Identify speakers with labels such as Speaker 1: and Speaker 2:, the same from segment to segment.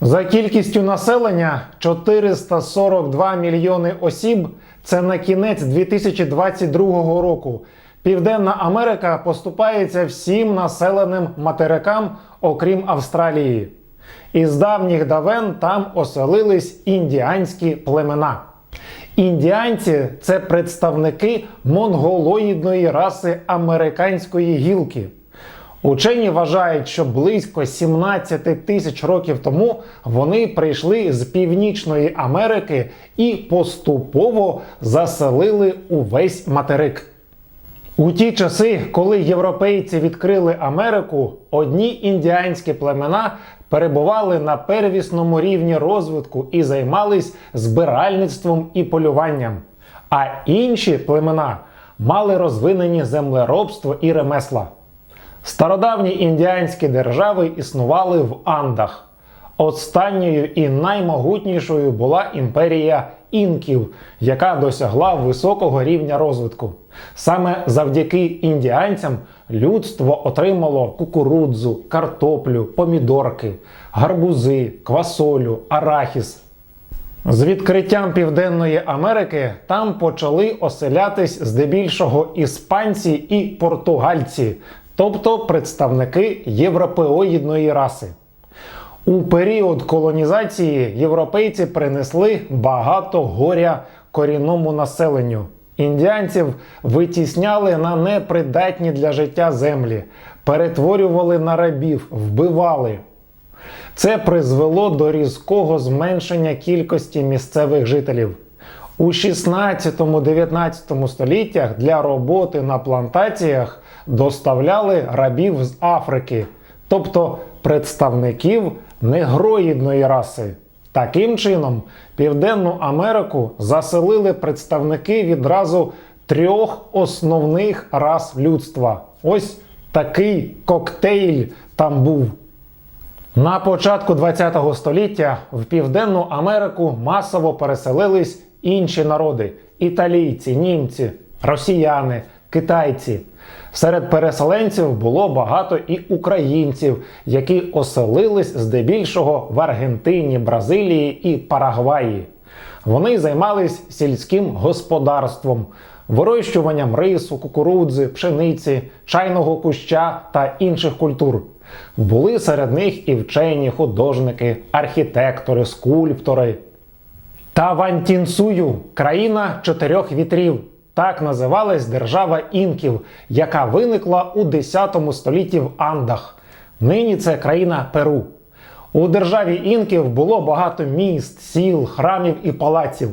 Speaker 1: За кількістю населення 442 мільйони осіб. Це на кінець 2022 року. Південна Америка поступається всім населеним материкам, окрім Австралії. Із давніх давен там оселились індіанські племена. Індіанці це представники монголоїдної раси американської гілки. Учені вважають, що близько 17 тисяч років тому вони прийшли з Північної Америки і поступово заселили увесь материк. У ті часи, коли європейці відкрили Америку, одні індіанські племена перебували на первісному рівні розвитку і займались збиральництвом і полюванням, а інші племена мали розвинені землеробство і ремесла. Стародавні індіанські держави існували в Андах. Останньою і наймогутнішою була імперія інків, яка досягла високого рівня розвитку. Саме завдяки індіанцям людство отримало кукурудзу, картоплю, помідорки, гарбузи, квасолю, арахіс. З відкриттям Південної Америки там почали оселятись здебільшого іспанці і португальці, тобто представники європеоїдної раси. У період колонізації європейці принесли багато горя корінному населенню. Індіанців витісняли на непридатні для життя землі, перетворювали на рабів, вбивали. Це призвело до різкого зменшення кількості місцевих жителів. У 16-19 століттях для роботи на плантаціях доставляли рабів з Африки, тобто представників негроїдної раси. Таким чином, Південну Америку заселили представники відразу трьох основних рас людства. Ось такий коктейль там був. На початку ХХ століття в Південну Америку масово переселились інші народи: італійці, німці, росіяни, китайці. Серед переселенців було багато і українців, які оселились здебільшого в Аргентині, Бразилії і Парагваї. Вони займались сільським господарством, вирощуванням рису, кукурудзи, пшениці, чайного куща та інших культур. Були серед них і вчені, художники, архітектори, скульптори. Тавантінсую країна чотирьох вітрів. Так називалась держава інків, яка виникла у 10 столітті в Андах. Нині це країна Перу. У державі інків було багато міст, сіл, храмів і палаців.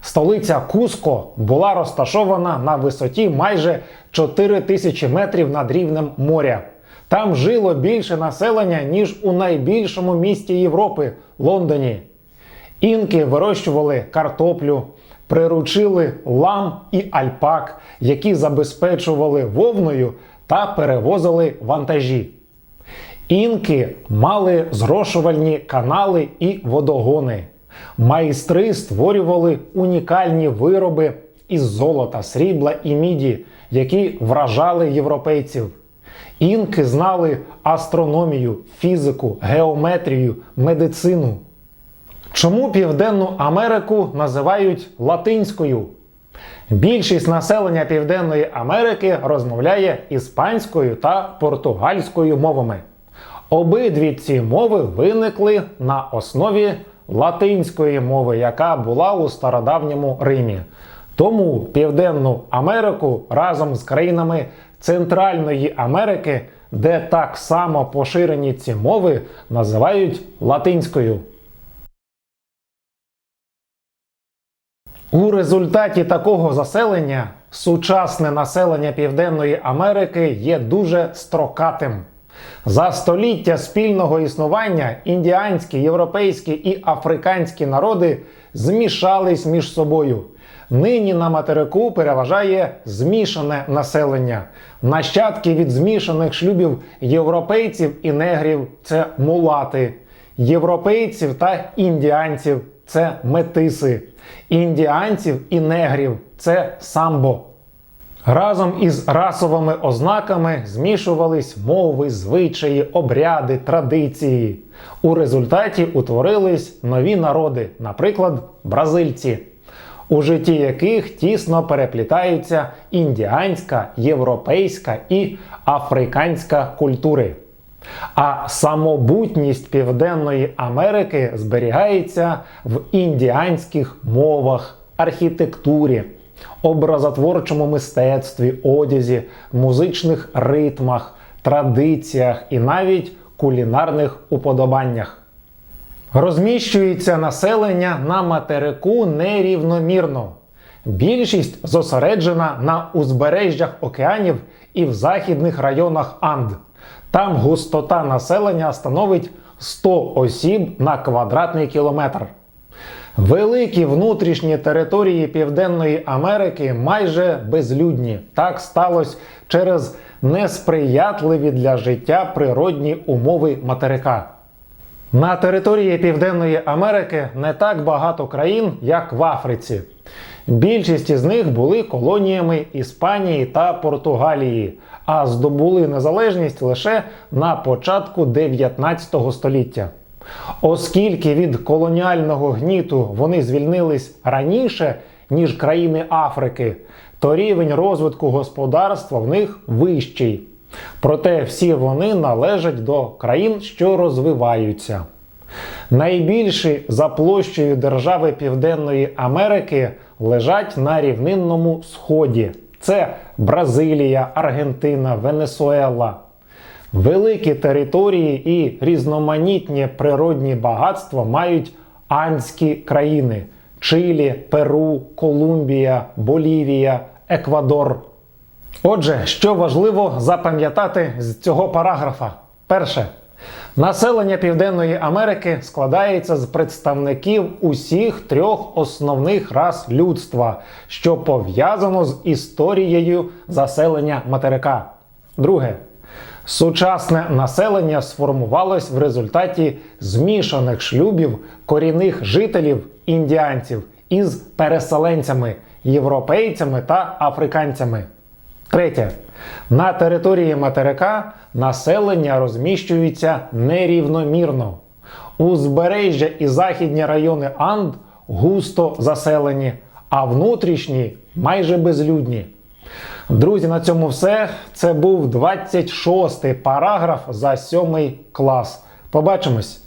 Speaker 1: Столиця Куско була розташована на висоті майже 4 тисячі метрів над рівнем моря. Там жило більше населення, ніж у найбільшому місті Європи Лондоні. Інки вирощували картоплю, приручили лам і альпак, які забезпечували вовною та перевозили вантажі. Інки мали зрошувальні канали і водогони. Майстри створювали унікальні вироби із золота, срібла і міді, які вражали європейців. Інки знали астрономію, фізику, геометрію, медицину. Чому Південну Америку називають латинською? Більшість населення Південної Америки розмовляє іспанською та португальською мовами. Обидві ці мови виникли на основі латинської мови, яка була у стародавньому Римі. Тому Південну Америку разом з країнами Центральної Америки, де так само поширені ці мови, називають латинською. У результаті такого заселення сучасне населення Південної Америки є дуже строкатим. За століття спільного існування індіанські, європейські і африканські народи змішались між собою. Нині на материку переважає змішане населення. Нащадки від змішаних шлюбів європейців і негрів це мулати, європейців та індіанців це метиси, індіанців і негрів це самбо. Разом із расовими ознаками змішувались мови, звичаї, обряди, традиції. У результаті утворились нові народи, наприклад, бразильці, у житті яких тісно переплітаються індіанська, європейська і африканська культури. А самобутність Південної Америки зберігається в індіанських мовах, архітектурі, образотворчому мистецтві, одязі, музичних ритмах, традиціях і навіть кулінарних уподобаннях. Розміщується населення на материку нерівномірно. Більшість зосереджена на узбережжях океанів і в західних районах Анд. Там густота населення становить 100 осіб на квадратний кілометр. Великі внутрішні території Південної Америки майже безлюдні. Так сталося через несприятливі для життя природні умови материка. На території Південної Америки не так багато країн, як в Африці. Більшість із них були колоніями Іспанії та Португалії, а здобули незалежність лише на початку 19 століття. Оскільки від колоніального гніту вони звільнились раніше, ніж країни Африки, то рівень розвитку господарства в них вищий. Проте всі вони належать до країн, що розвиваються. Найбільші за площею держави Південної Америки лежать на рівнинному сході. Це Бразилія, Аргентина, Венесуела. Великі території і різноманітні природні багатства мають андські країни: Чилі, Перу, Колумбія, Болівія, Еквадор. Отже, що важливо запам'ятати з цього параграфа? Перше. Населення Південної Америки складається з представників усіх трьох основних рас людства, що пов'язано з історією заселення материка. Друге. Сучасне населення сформувалось в результаті змішаних шлюбів корінних жителів індіанців із переселенцями, європейцями та африканцями. Третє. На території материка населення розміщується нерівномірно. Узбережжя і західні райони Анд густо заселені, а внутрішні майже безлюдні. Друзі, на цьому все. Це був 26-й параграф за 7 клас. Побачимось!